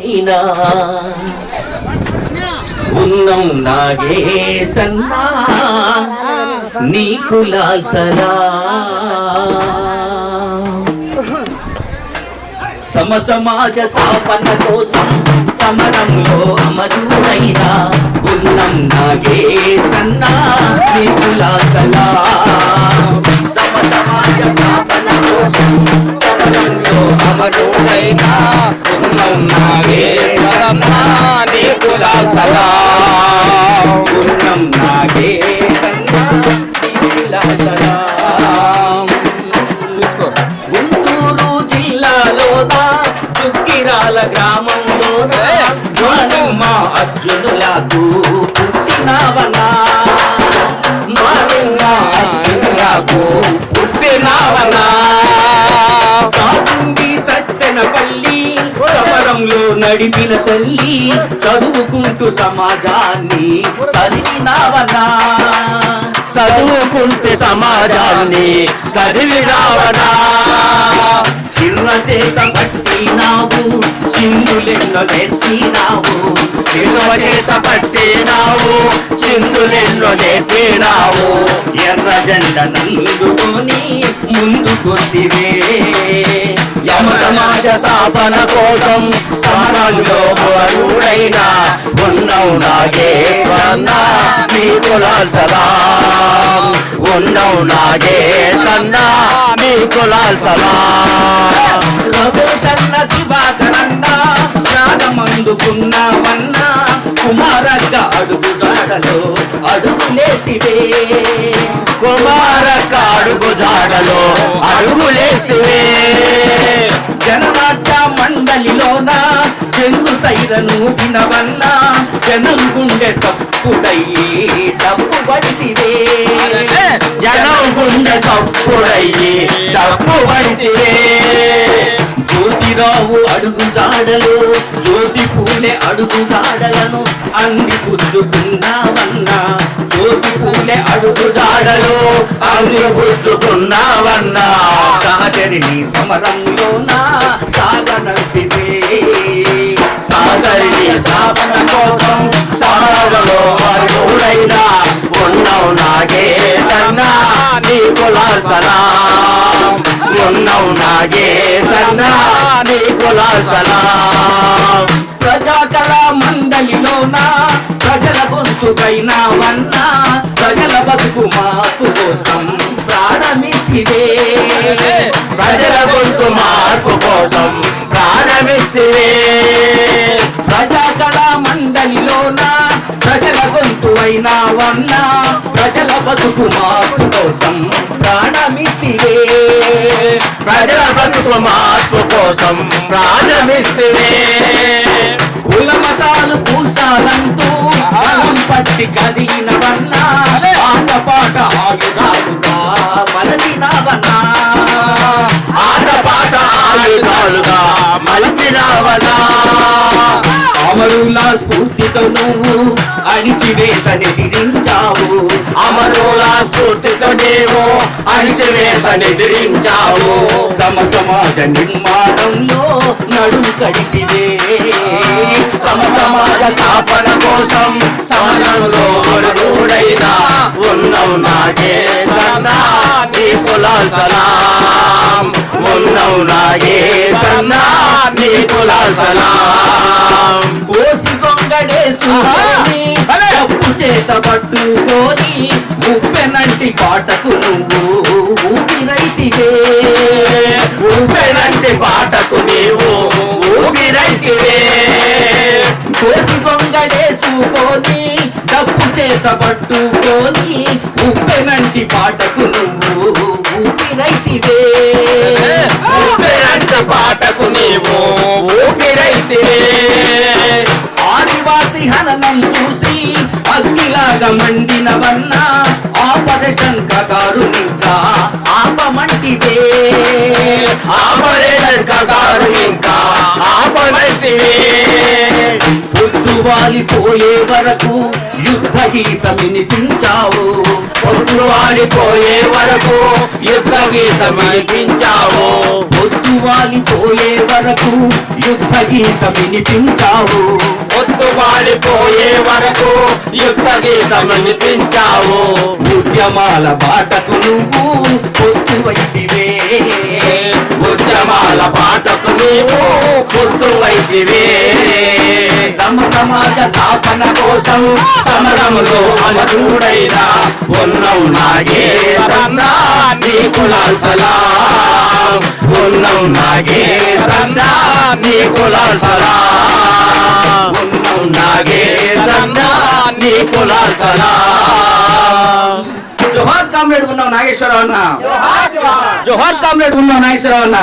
అయినా. ఉన్నం నాగేసన్నా నీకు లాల్సలా సమ సమాజ స్థాపన కోసం సమరంలో అమరుడైనా ఉన్నం నాగేసన్నా నీకు లాల్సలా లాల్సలా ఉన్నం నాగేసన్నా నీకు లాల్సలా గుంటూరు జిల్లాలోన దుక్కిరాల గ్రామంలోన? మానమ్మ అర్జునులకు పుట్టినవనా మానమ్మ అర్జునులకు పుట్టినవనా సమరంలో నడిపిన తల్లి చదువుకుంటూ సమాజాన్ని చదివినావనా? చదువుకుంటే సమాజాన్ని చదివినావనా? చిన్న చేత పట్టినావు చిందులెన్నో తెచ్చినావు చిన్న చేత పట్టినావు చిందులెన్నో నేర్పినావు ఎర్ర జెండ నందుకొని ముందు కొద్దివే యమ సమాజ స్థాపన కోసం సమరంలో వరుడైన ఉన్నవు నాగేశ్వరన్న మీ కులాల్ సలాం ఉన్నవు నాగేశన్న మీ కులాల్ సలాం రఘుసన్న దివాకరన్న జ్ఞానమందుకున్నావన్నా కుమారక్క అడుగు జాడలో అడుగులేసివే కుమారక్క అడుగు జాడలో అడుగులేసివే జననాట్య మండలిలోన? చెంగు సైరను తినవన్నా జనం గుండె తప్పుడయ్యి డబ్బు పడితివే. జనం గుండె సప్పుడయ్యి డబ్బు పడితివే. జ్యోతిరావు అడుగు జాడలు జ్యోతి పూలే అడుగు జాడలను అంది పుచ్చుకున్నావన్నా. జ్యోతి పూలే అడుగు జాడలు అంగు పుచ్చుకున్నావన్నా సమరంలో నా సాగనంపితే సాసరి సాధన కోసం సమరలో వరుడైనా ఉన్నావు నాగే సన్నా నీ లాసలాం ఉన్నావు నాగే సన్నా నీ లాసలాం ప్రజాకళ మండలిలోన? ప్రజల గొంతుకైనా వన్నా బతుకు మార్పు కోసం ప్రాణమితివే. ప్రజల గొంతు మార్పు కోసం ప్రారంభిస్తే ప్రజాకళ మండలిలోన ప్రజల గొంతు అయినావన్నా ప్రజల బతుకు మార్పు కోసం ప్రాణమితివే ప్రజల బతుకు మార్పు కోసం ప్రారంభిస్తే కుల మతాలు కూల్చాలంటూ బలం పట్టి కదిలినవన్నా ఆయుధాలుగా మలసినవనా అమరుల స్ఫూర్తితో నువ్వు అణిచివేతనెదిరించావు అమరుల స్ఫూర్తితో నీవు అణిచివేత నిద్రించావు సమ సమాజ నిర్మాణంలో నడుము కడిగివే. సమ సమాజ స్థాపన కోసం సమానంలో వరుడైనా ఉన్నావు నాగే సన్నా నీకు లాల్ సలాం ఉన్నవు సన్నా కోసి డబ్బు చేత పట్టుకొని ఉప్పెనంటి కాటకు నువ్వు ఊపిరైతివే. ఊపెనంటి పాటకు నీవు ఊపిరైతివే. కోసి గొంగడేసుకొని డబ్బు చేత పట్టుకొని ఉప్పెనంటి పాటకు ఆదివాసి హననం చూసి అగ్గిలాగా మండినవన్నా ఆపరేషన్ కగారు ఇంకా ఆపరేషన్ కగారు ఇంకా ఆపనైతివే పొద్దు వాలిపోయే వరకు యుద్ధ గీత వినిపించావు. పొద్దు వాడిపోయే వరకు యుద్ధ గీత వినిపించావు. పొద్దు వాలిపోయే వరకు యుద్ధ గీత వినిపించావు. పొద్దు వరకు యుద్ధ గీతం వినిపించావు. ఉద్యమాల బాటకు నువ్వు పొద్దు వైతివే. ఉద్యమాల పాటకు నీవు పొద్దు వైదివే సమ సమాజ స్థాపన కోసం సమరములో అమరుడైనా ఉన్నం నాగే సన్నా నీకు లాల్ సలాం. ఉన్నం నాగే సన్నా నీకు సలాం. నీకు లాల్ సలాం. జోహార్ కామ్రేడ్ ఉన్నావు నాగేశ్వరరావు అన్న. జోహార్ కామ్రేడ్ ఉన్నావు నాగేశ్వరరావు అన్న.